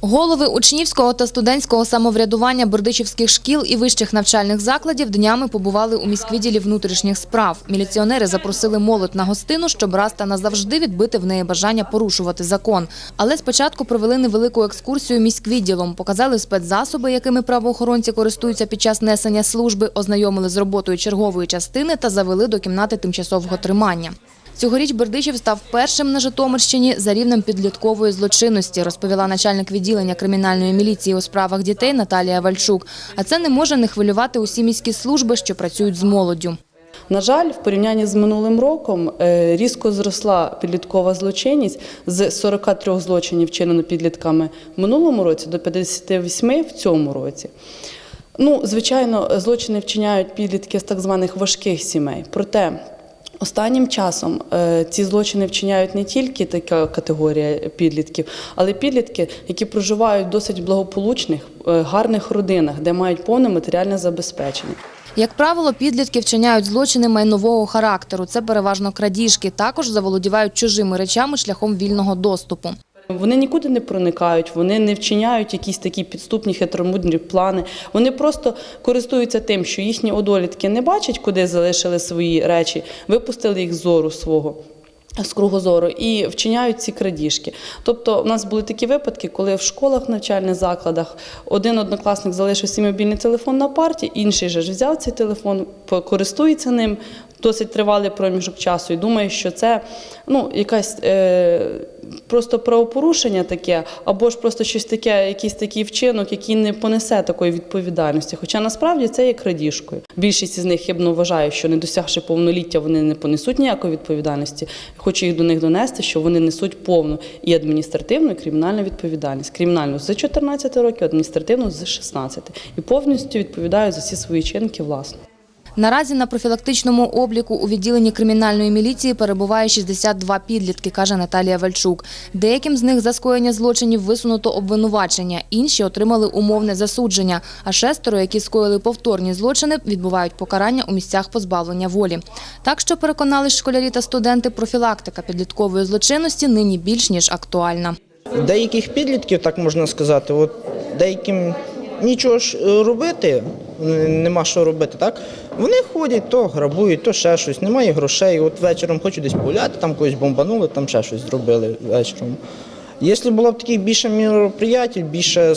Голови учнівського та студентського самоврядування бердичівських шкіл і вищих навчальних закладів днями побували у міськвідділі внутрішніх справ. Міліціонери запросили молодь на гостину, щоб раз та назавжди відбити в неї бажання порушувати закон. Але спочатку провели невелику екскурсію міськвідділом, показали спецзасоби, якими правоохоронці користуються під час несення служби, ознайомили з роботою чергової частини та завели до кімнати тимчасового тримання. Цьогоріч Бердичів став першим на Житомирщині за рівнем підліткової злочинності, розповіла начальник відділення кримінальної міліції у справах дітей Наталія Вальчук. А це не може не хвилювати усі міські служби, що працюють з молоддю. На жаль, в порівнянні з минулим роком е, різко зросла підліткова злочинність з 43 злочинів вчинено підлітками в минулому році до 58 в цьому році. Ну, звичайно, злочини вчиняють підлітки з так званих важких сімей. Проте Останнім часом е, ці злочини вчиняють не тільки така категорія підлітків, але й підлітки, які проживають в досить благополучних, е, гарних родинах, де мають повне матеріальне забезпечення. Як правило, підлітки вчиняють злочини майнового характеру. Це переважно крадіжки. Також заволодівають чужими речами шляхом вільного доступу. Вони нікуди не проникають, вони не вчиняють якісь такі підступні хитромудрі плани. Вони просто користуються тим, що їхні одолітки не бачать, куди залишили свої речі, випустили їх з зору свого. З кругозору і вчиняють ці крадіжки. Тобто, у нас були такі випадки, коли в школах, навчальних закладах один однокласник залишив свій мобільний телефон на парті, інший же ж взяв цей телефон, користується ним досить тривалий проміжок часу і думає, що це ну, якась е, просто правопорушення таке, або ж просто щось таке, якийсь такий вчинок, який не понесе такої відповідальності. Хоча насправді це є крадіжкою. Більшість із них хибно вважає, що не досягши повноліття, вони не понесуть ніякої відповідальності. Хочу їх до них донести, що вони несуть повну і адміністративну, і кримінальну відповідальність. Кримінальну з 14 років, адміністративну з 16. І повністю відповідають за всі свої чинки власно. Наразі на профілактичному обліку у відділенні кримінальної міліції перебуває 62 підлітки, каже Наталія Вальчук. Деяким з них за скоєння злочинів висунуто обвинувачення, інші отримали умовне засудження, а шестеро, які скоїли повторні злочини, відбувають покарання у місцях позбавлення волі. Так що переконались школярі та студенти, профілактика підліткової злочинності нині більш ніж актуальна. Деяких підлітків, так можна сказати, от деяким нічого ж е, робити, нема що робити, так? Вони ходять, то грабують, то ще щось, немає грошей. От вечором хочу десь погуляти, там когось бомбанули, там ще щось зробили вечором. Якщо було б таких більше мероприятій, більше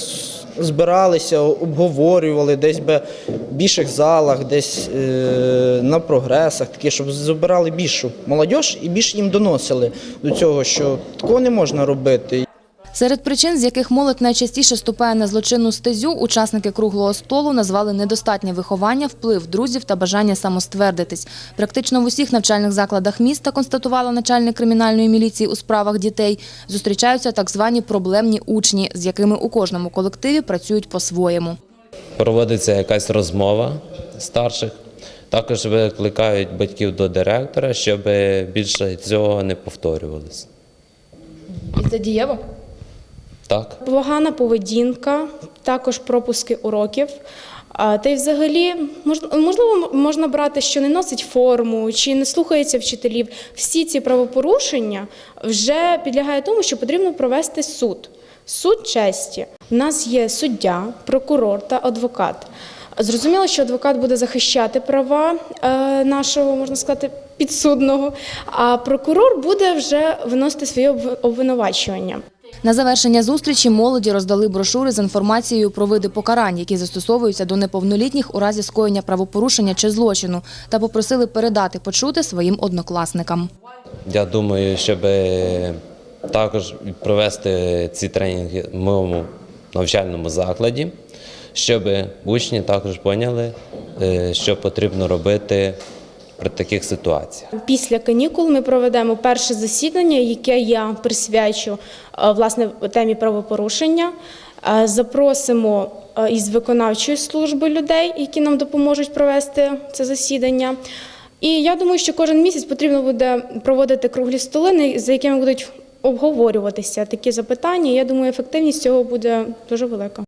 збиралися, обговорювали, десь би в більших залах, десь е, на прогресах, такі, щоб збирали більшу молодь і більше їм доносили до цього, що такого не можна робити. Серед причин, з яких молодь найчастіше ступає на злочинну стезю, учасники круглого столу назвали недостатнє виховання, вплив друзів та бажання самоствердитись. Практично в усіх навчальних закладах міста, констатувала начальник кримінальної міліції у справах дітей, зустрічаються так звані проблемні учні, з якими у кожному колективі працюють по-своєму. проводиться якась розмова старших. Також викликають батьків до директора, щоб більше цього не повторювалося. І це дієво? Так. Погана поведінка, також пропуски уроків. Та й взагалі можливо можна брати, що не носить форму чи не слухається вчителів. Всі ці правопорушення вже підлягають тому, що потрібно провести суд. Суд честі. У нас є суддя, прокурор та адвокат. Зрозуміло, що адвокат буде захищати права е, нашого, можна сказати, підсудного, а прокурор буде вже виносити свої обвинувачування. На завершення зустрічі молоді роздали брошури з інформацією про види покарань, які застосовуються до неповнолітніх у разі скоєння правопорушення чи злочину, та попросили передати почути своїм однокласникам. Я думаю, щоб також провести ці тренінги в моєму навчальному закладі, щоб учні також поняли, е, що потрібно робити при таких ситуаціях. Після канікул ми проведемо перше засідання, яке я присвячу е, власне темі правопорушення. Е, Запросимо е, із виконавчої служби людей, які нам допоможуть провести це засідання. І я думаю, що кожен місяць потрібно буде проводити круглі столи, за якими будуть обговорюватися такі запитання. Я думаю, ефективність цього буде дуже велика.